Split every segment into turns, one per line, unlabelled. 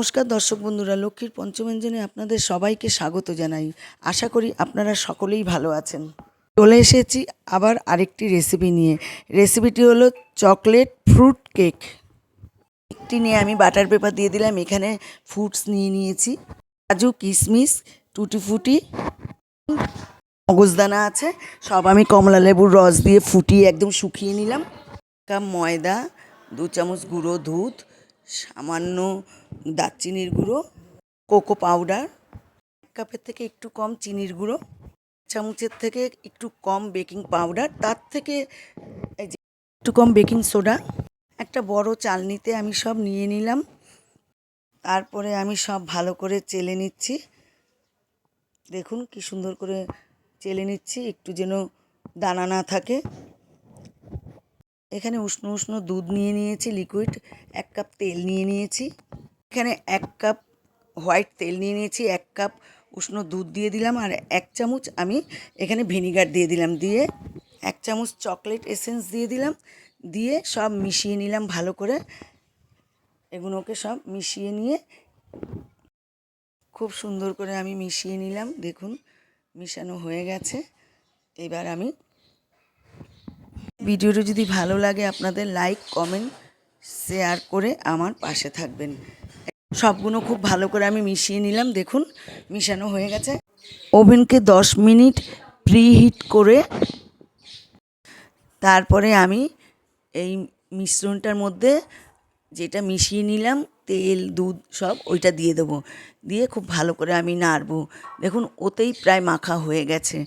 নমস্কার দর্শক বন্ধুরা, লক্ষ্মীর পঞ্চমঞ্জনে আপনাদের সবাইকে স্বাগত জানাই। আশা করি আপনারা সকলেই ভালো আছেন। চলে এসেছি আবার আরেকটি রেসিপি নিয়ে। রেসিপিটি হলো চকলেট ফ্রুট কেক কেকটি নিয়ে আমি বাটার পেপার দিয়ে দিলাম, এখানে ফ্রুটস নিয়ে নিয়েছি। কাজু, কিশমিশ টুটি ফুটি মগজদানা আছে, সব আমি কমলা লেবুর রস দিয়ে ফুটিয়ে একদম শুকিয়ে নিলাম। কাপ ময়দা, দু চামচ গুঁড়ো দুধ সামান্য দারচিনির গুঁড়ো, কোকো পাউডার, এক কাপের থেকে একটু কম চিনির গুঁড়ো চামচের থেকে একটু কম বেকিং পাউডার, তার থেকে একটু কম বেকিং সোডা, একটা বড় চালনিতে আমি সব নিয়ে নিলাম। তারপরে আমি সব ভালো করে চেলে নিচ্ছি। দেখুন কি সুন্দর করে চেলে নিচ্ছি, একটু যেন দানা না থাকে। এখানে উষ্ণ উষ্ণ দুধ নিয়ে নিয়েছি লিকুইড এক কাপ তেল নিয়ে নিয়েছি। এখানে এক কাপ হোয়াইট তেল নিয়ে নিয়েছি, এক কাপ উষ্ণ দুধ দিয়ে দিলাম আর এক চামচ আমি এখানে ভিনিগার দিয়ে দিলাম দিয়ে, এক চামচ চকলেট এসেন্স দিয়ে দিলাম, দিয়ে সব মিশিয়ে নিলাম ভালো করে। এগুলোকে সব মিশিয়ে নিয়ে খুব সুন্দর করে আমি মিশিয়ে নিলাম, দেখুন, মিশানো হয়ে গেছে। এবার আমি ভিডিওটা যদি ভালো লাগে আপনাদের লাইক কমেন্ট শেয়ার করে আমার পাশে থাকবেন। সবগুলো খুব ভালো করে আমি মিশিয়ে নিলাম, দেখুন, মিশানো হয়ে গেছে। ওভেনকে দশ মিনিট প্রিহিট করে তারপরে আমি এই মিশ্রণটার মধ্যে যেটা মিশিয়ে নিলাম, তেল, দুধ সব ওইটা দিয়ে দেবো। দিয়ে খুব ভালো করে আমি নাড়বো। দেখুন, ওতেই প্রায় মাখা হয়ে গেছে।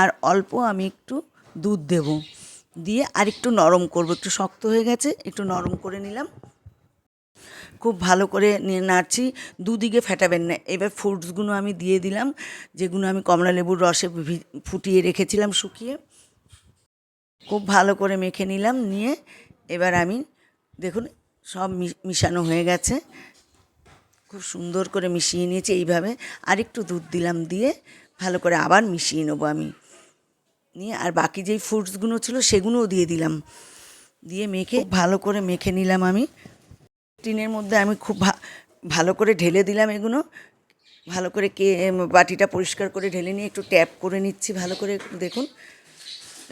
আর অল্প আমি একটু দুধ দেব। দিয়ে আর একটু নরম করব। একটু শক্ত হয়ে গেছে, একটু নরম করে নিলাম। খুব ভালো করে নাড়ছি, দুদিকে ফেটাবেন না। এবার ফ্রুটসগুলো আমি দিয়ে দিলাম, যেগুলো আমি কমলা লেবুর রসে ফুটিয়ে রেখেছিলাম শুকিয়ে। খুব ভালো করে মেখে নিলাম, নিয়ে এবার আমি, দেখুন, সব মিশানো হয়ে গেছে। খুব সুন্দর করে মিশিয়ে নিয়েছি এইভাবে। আরেকটু দুধ দিলাম দিয়ে ভালো করে আবার মিশিয়ে নেব আমি। নিয়ে, আর বাকি যেই ফ্রুটসগুলো ছিল সেগুলোও দিয়ে দিলাম। দিয়ে মেখে ভালো করে মেখে নিলাম আমি। টিনের মধ্যে আমি খুব ভালো করে ঢেলে দিলাম এগুলো। ভালো করে কে বাটিটা পরিষ্কার করে ঢেলে নিয়ে একটু ট্যাপ করে নিচ্ছি ভালো করে দেখুন।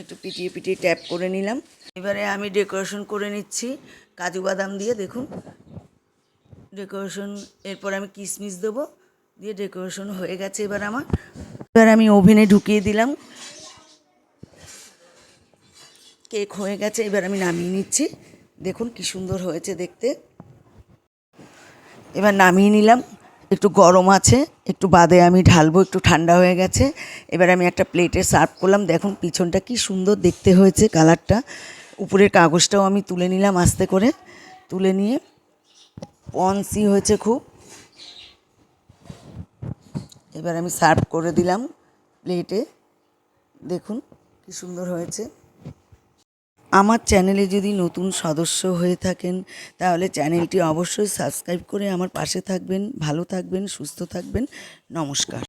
একটু পিটিয়ে পিটিয়ে ট্যাপ করে নিলাম। এবারে আমি ডেকোরেশন করে নিচ্ছি কাজু বাদাম দিয়ে, দেখুন। ডেকোরেশন, এরপর আমি কিশমিশ দেবো। দিয়ে ডেকোরেশন হয়ে গেছে এবার আমার। এবার আমি ওভেনে ঢুকিয়ে দিলাম। কেক হয়ে গেছে, এবার আমি নামিয়ে নিচ্ছি। দেখুন কি সুন্দর হয়েছে দেখতে। এবার নামিয়ে নিলাম। একটু গরম আছে, একটু বাদে আমি ঢালবো, একটু ঠান্ডা হয়ে গেছে। এবার আমি একটা প্লেটে সার্ভ করলাম। দেখুন পিছনটা কি সুন্দর দেখতে হয়েছে কালারটা। উপরের কাগজটাও আমি তুলে নিলাম আস্তে করে। তুলে নিয়ে পনসি হয়েছে খুব। এবার আমি সার্ভ করে দিলাম প্লেটে। দেখুন কি সুন্দর হয়েছে। আমার চ্যানেলে যদি নতুন সদস্য হয়ে থাকেন, তাহলে চ্যানেলটি অবশ্যই সাবস্ক্রাইব করে আমার পাশে থাকবেন, ভালো থাকবেন, সুস্থ থাকবেন। নমস্কার।